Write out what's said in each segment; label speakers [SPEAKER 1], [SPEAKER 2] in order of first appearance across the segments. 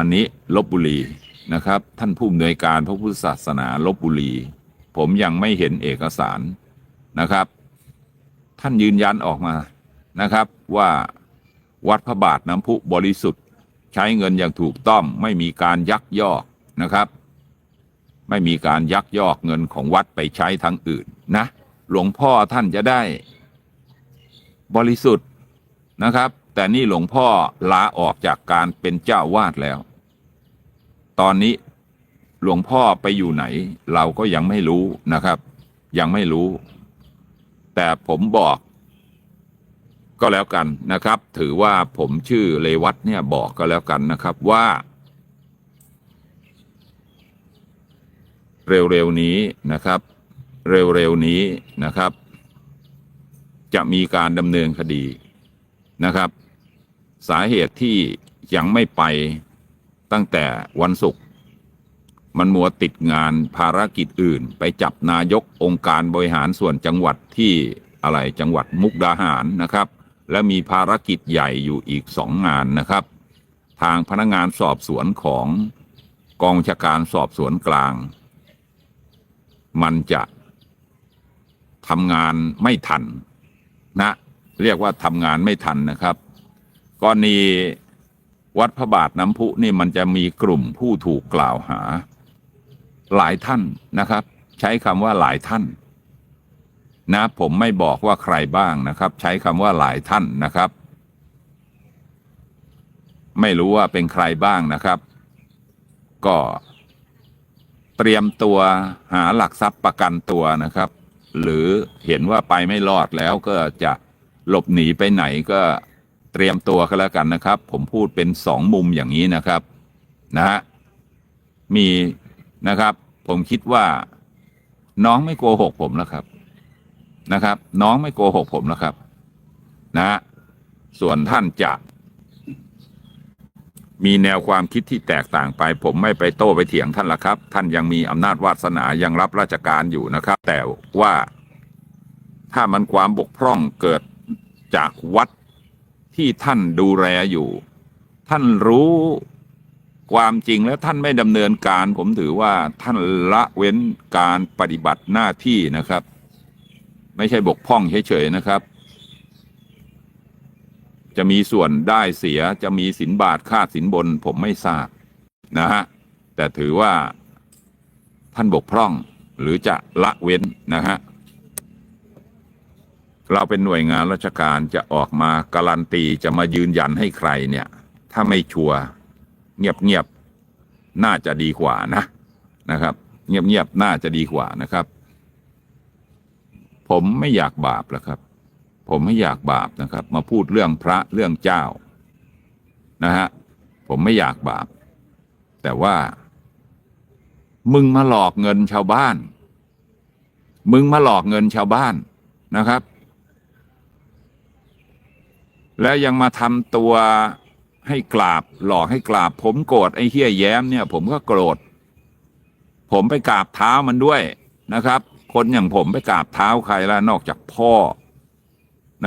[SPEAKER 1] อันนี้ลบบุรีนะครับ ท่านผู้อำนวยการพระพุทธศาสนาลบบุรี ผมยังไม่เห็นเอกสารนะครับ ท่านยืนยันออกมานะครับว่าวัดพระบาทน้ำพุบริสุทธิ์ ใช้เงินอย่างถูกต้องไม่มีการยักยอกนะครับ ไม่มีการยักยอกเงินของวัดไปใช้ทางอื่นนะ หลวงพ่อท่านจะได้บริสุทธิ์นะครับ แต่นี่หลวงพ่อลาออกจากการเป็นเจ้าวาดแล้ว ตอนนี้หลวงพ่อไปอยู่ไหน เราก็ยังไม่รู้นะครับ ยังไม่รู้ แต่ผมบอก ก็แล้วกันนะครับ ถือว่าผมชื่อเลวัตเนี่ยบอกก็แล้วกันนะครับว่า เร็วๆนี้นะครับ เร็วๆนี้นะครับ จะมีการดำเนินคดีนะครับ สาเหตุที่ยังไม่ไป ตั้งแต่วันศุกร์มันมัวติดงานภารกิจอื่น ไปจับนายกองค์การบริหารส่วนจังหวัดที่อะไรจังหวัดมุกดาหารนะครับ และมีภารกิจใหญ่อยู่อีกสองงานนะครับ ทางพนักงานสอบสวนของกองชาการสอบสวนกลาง มันจะทำงานไม่ทันนะ เรียกว่าทำงานไม่ทันนะครับกรณี วัดพระบาทน้ำพุนี่มันจะมีกลุ่มผู้ถูกกล่าวหา หลายท่านนะครับ ใช้คำว่าหลายท่าน นะผมไม่บอกว่าใครบ้างนะครับ ใช้คำว่าหลายท่านนะครับ ไม่รู้ว่าเป็นใครบ้างนะครับ ก็เตรียมตัวหาหลักทรัพย์ประกันตัวนะครับ หรือเห็นว่าไปไม่รอดแล้วก็จะหลบหนีไปไหนก็ เตรียมตัวก็แล้วกันนะครับ ผมพูดเป็นสองมุมอย่างนี้นะครับนะฮะมีนะครับ ผมคิดว่า น้องไม่โกหกผมแล้วครับนะครับ น้องไม่โกหกผมแล้วครับนะฮะส่วนท่านจะมีแนวความคิดที่แตกต่างไป ผมไม่ไปโต้ไปเถียงท่านละครับ ท่านยังมีอำนาจวาสนายังรับราชการอยู่นะครับ แต่ว่าถ้ามันความบกพร่องเกิดจากวัด ที่ท่านดูแลอยู่ ท่านรู้ความจริงแล้วท่านไม่ดำเนินการ ผมถือว่าท่านละเว้นการปฏิบัติหน้าที่นะครับ ไม่ใช่บกพร่องเฉยๆนะครับ จะมีส่วนได้เสียจะมีสินบาทค่าสินบน ผมไม่ทราบนะฮะแต่ถือว่าท่านบกพร่องหรือจะละเว้นนะฮะ เราเป็นหน่วยงานราชการจะออกมาการันตีจะมายืนยันให้ใครเนี่ย ถ้าไม่ชัวร์เงียบๆน่าจะดีกว่านะนะครับ เงียบๆน่าจะดีกว่านะครับ ผมไม่อยากบาปแล้วครับ ผมไม่อยากบาปนะครับ มาพูดเรื่องพระเรื่องเจ้านะฮะผมไม่อยากบาป แต่ว่า มึงมาหลอกเงินชาวบ้าน มึงมาหลอกเงินชาวบ้านนะครับ แล้วยังมาทำตัวให้กราบหลอกให้กราบ ผมโกรธไอ้เฮี้ยแย้มเนี่ย ผมก็โกรธ ผมไปกราบเท้ามันด้วยนะครับ คนอย่างผมไปกราบเท้าใครละนอกจากพ่อ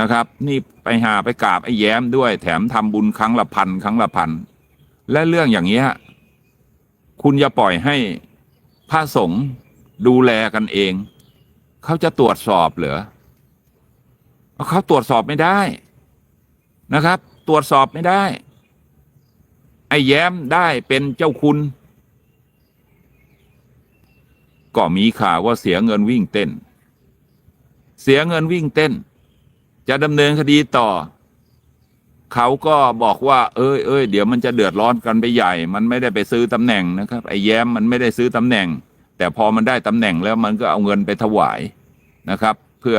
[SPEAKER 1] นะครับ นี่ไปหาไปกราบไอ้แย้มด้วย แถมทำบุญครั้งละพันครั้งละพันและเรื่องอย่างเงี้ยคุณอย่าปล่อยให้พระสงฆ์ดูแลกันเอง เขาจะตรวจสอบเหรอเขาตรวจสอบไม่ได้ นะครับ ตรวจสอบไม่ได้ ไอ้แย้มได้เป็นเจ้าคุณ ก็มีข่าวว่าเสียเงินวิ่งเต้น เสียเงินวิ่งเต้น จะดำเนินคดีต่อ เขาก็บอกว่า เอ้ยเอ้ยเดี๋ยวมันจะเดือดร้อนกันไปใหญ่ มันไม่ได้ไปซื้อตำแหน่งนะครับ ไอ้แย้มมันไม่ได้ซื้อตำแหน่ง แต่พอมันได้ตำแหน่งแล้วมันก็เอาเงินไปถวายนะครับ เพื่อ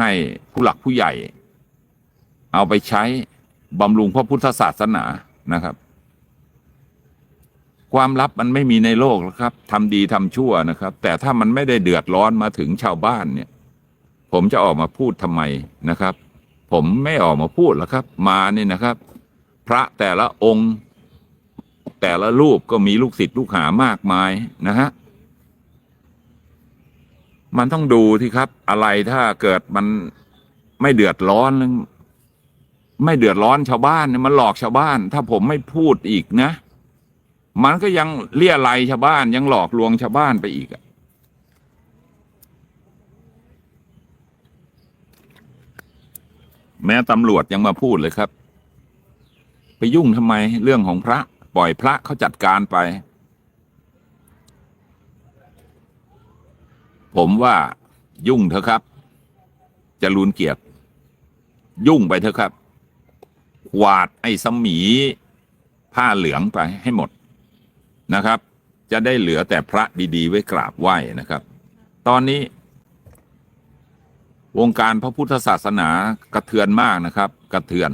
[SPEAKER 1] ให้ผู้หลักผู้ใหญ่ เอาไปใช้บำรุงพระพุทธศาสนานะครับ ความลับมันไม่มีในโลกหรอกครับทำดีทำชั่วนะครับ แต่ถ้ามันไม่ได้เดือดร้อนมาถึงชาวบ้านเนี่ย ผมจะออกมาพูดทำไมนะครับ ผมไม่ออกมาพูดหรอกครับ มาเนี่ยนะครับ พระแต่ละองค์แต่ละรูปก็มีลูกศิษย์ลูกหามากมายนะฮะ มันต้องดูที่ครับ อะไรถ้าเกิดมันไม่เดือดร้อน ไม่เดือดร้อนชาวบ้านเนี่ยมันหลอกชาวบ้าน ถ้าผมไม่พูดอีกนะ มันก็ยังเลี่ยไรชาวบ้าน ยังหลอกลวงชาวบ้านไปอีกอะแม้ตำรวจยังมาพูดเลยครับ ไปยุ่งทำไมเรื่องของพระ ปล่อยพระเขาจัดการไป ผมว่ายุ่งเถอะครับ จะรูนเกียรติยุ่งไปเถอะครับ วาดไอ้สมีผ้าเหลืองไปให้หมดนะครับ จะได้เหลือแต่พระดีๆ ไว้กราบไหว้นะครับ ตอนนี้ วงการพระพุทธศาสนากระเทือนมากนะครับ กระเทือน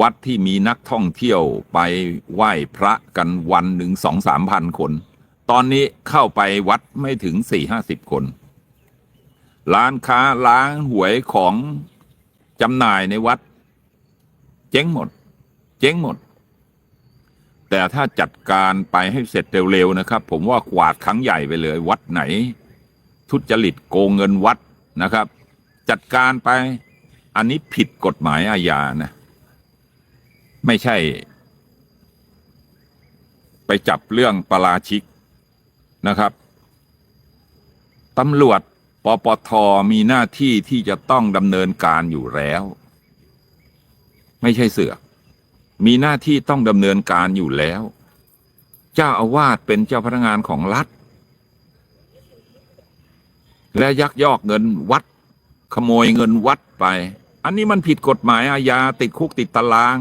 [SPEAKER 1] วัดที่มีนักท่องเที่ยวไปไหว้พระกันวันหนึ่งสองสามพันคน ตอนนี้เข้าไปวัดไม่ถึงสี่ห้าสิบคน ร้านค้าร้านหวยของจำหน่ายในวัด เจ๊งหมด เจ๊งหมด แต่ถ้าจัดการไปให้เสร็จเร็วๆนะครับ ผมว่ากวาดครั้งใหญ่ไปเลย วัดไหน ทุจริตโกงเงินวัดนะครับ จัดการไป อันนี้ผิดกฎหมายอาญานะ ไม่ใช่ ไปจับเรื่องปาราชิกนะครับตำรวจปปทมีหน้าที่ที่จะต้องดำเนินการอยู่แล้ว ไม่ใช่เสือก มีหน้าที่ต้องดำเนินการอยู่แล้ว เจ้าอาวาสเป็นเจ้าพนักงานของรัฐ และยักยอกเงินวัด ขโมยเงินวัดไป อันนี้มันผิดกฎหมายอาญาติดคุกติดตาราง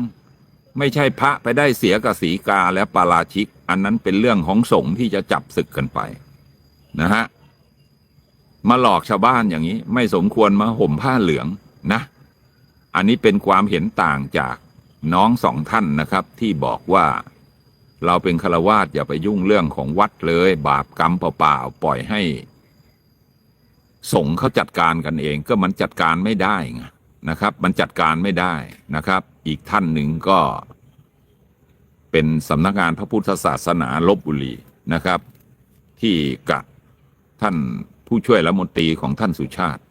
[SPEAKER 1] ไม่ใช่พระไปได้เสียกับสีกาและปาราชิก อันนั้นเป็นเรื่องของสงฆ์ที่จะจับศึกกันไปนะฮะมาหลอกชาวบ้านอย่างนี้ ไม่สมควรมาห่มผ้าเหลืองนะ อันนี้เป็นความเห็นต่างจากน้องสองท่านนะครับ ที่บอกว่า เราเป็นฆราวาสอย่าไปยุ่งเรื่องของวัดเลย บาปกรรมเปล่าๆปล่อยให้สงฆ์เขาจัดการกันเองก็มันจัดการไม่ได้ไงนะครับ มันจัดการไม่ได้นะครับ อีกท่านหนึ่งก็ เป็นสำนักงานพระพุทธศาสนาลบบุรีนะครับ ที่กับท่านผู้ช่วยรัฐมนตรีของท่านสุชาติ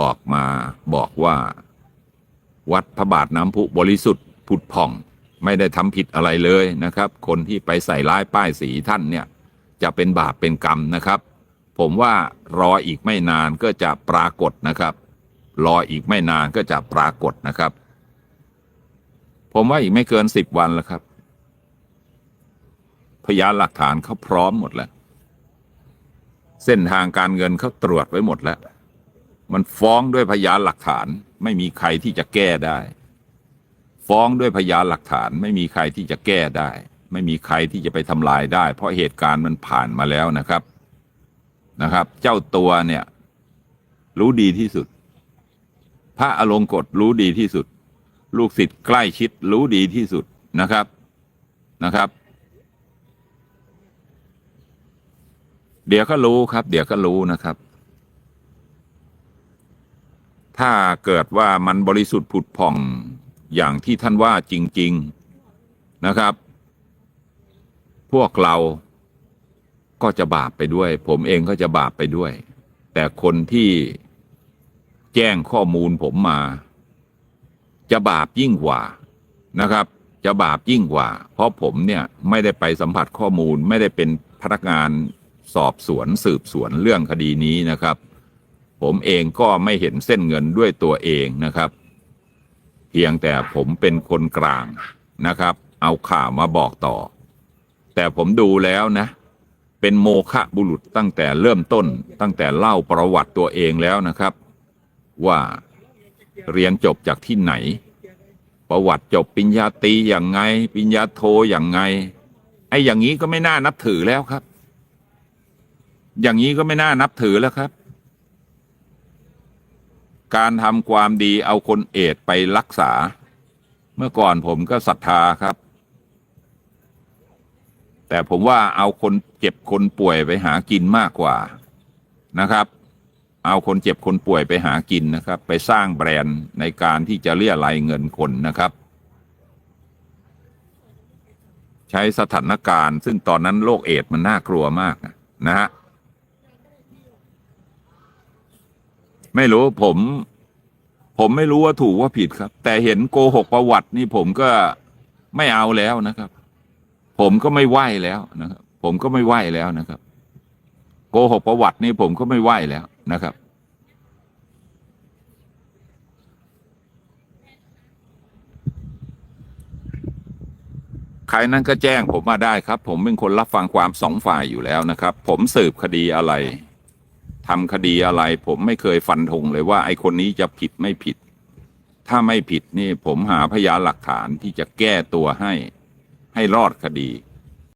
[SPEAKER 1] ออกมาบอกว่า วัดพระบาทน้ำพุบริสุทธิ์ผุดผ่อง ไม่ได้ทำผิดอะไรเลยนะครับ คนที่ไปใส่ร้ายป้ายสีท่านเนี่ยจะเป็นบาปเป็นกรรมนะครับ ผมว่ารออีกไม่นานก็จะปรากฏนะครับ รออีกไม่นานก็จะปรากฏนะครับ ผมว่าอีกไม่เกินสิบวันแล้วครับ พยานหลักฐานเขาพร้อมหมดแล้ว เส้นทางการเงินเขาตรวจไว้หมดแล้ว มันฟ้องด้วยพยานหลักฐาน ไม่มีใครที่จะแก้ได้ ฟ้องด้วยพยานหลักฐาน ไม่มีใครที่จะแก้ได้ ไม่มีใครที่จะไปทำลายได้ เพราะเหตุการณ์มันผ่านมาแล้วนะครับนะครับ เจ้าตัวเนี่ย รู้ดีที่สุด พระอลงกฎรู้ดีที่สุด ลูกศิษย์ใกล้ชิดรู้ดีที่สุดนะครับนะครับ เดี๋ยวก็รู้ครับ เดี๋ยวก็รู้นะครับ ถ้าเกิดว่ามันบริสุทธิ์ผุดผ่องอย่างที่ท่านว่าจริง ๆนะครับ พวกเราก็จะบาปไปด้วย ผมเองก็จะบาปไปด้วย แต่คนที่แจ้งข้อมูลผมมา จะบาปยิ่งกว่านะครับ จะบาปยิ่งกว่า เพราะผมเนี่ยไม่ได้ไปสัมผัสข้อมูล ไม่ได้เป็นพนักงานสอบสวนสืบสวนเรื่องคดีนี้นะครับ ผมเองก็ไม่เห็นเส้นเงินด้วยตัวเองนะครับ เพียงแต่ผมเป็นคนกลางนะครับ เอาข่าวมาบอกต่อ แต่ผมดูแล้วนะ เป็นโมฆะบุรุษตั้งแต่เริ่มต้น ตั้งแต่เล่าประวัติตัวเองแล้วนะครับ ว่าเรียนจบจากที่ไหน ประวัติจบปริญญาตรีอย่างไงปริญญาโทอย่างไงไอ้อย่างนี้ก็ไม่น่านับถือแล้วครับ อย่างนี้ก็ไม่น่านับถือแล้วครับ การทำความดีเอาคนเอดไปรักษา เมื่อก่อนผมก็ศรัทธาครับ แต่ผมว่าเอาคนเจ็บคนป่วยไปหากินมากกว่านะครับ เอาคนเจ็บคนป่วยไปหากินนะครับ ไปสร้างแบรนด์ในการที่จะเรียรายเงินคนนะครับ ใช้สถานการณ์ ซึ่งตอนนั้นโรคเอดมันน่ากลัวมากนะฮะ ไม่รู้ผม ผมไม่รู้ว่าถูกว่าผิดครับ แต่เห็นโกหกประวัตินี่ผมก็ไม่เอาแล้วนะครับ ผมก็ไม่ไหวแล้วนะครับ ผมก็ไม่ไหวแล้วนะครับ โกหกประวัตินี่ผมก็ไม่ไหวแล้วนะครับใครนั้นก็แจ้งผมมาได้ครับ ผมเป็นคนรับฟังความสองฝ่ายอยู่แล้วนะครับ ผมสืบคดีอะไร ทำคดีอะไร ผมไม่เคยฟันธงเลยว่าไอ้คนนี้จะผิดไม่ผิด ถ้าไม่ผิดนี่ผมหาพยานหลักฐานที่จะแก้ตัวให้ ให้รอดคดี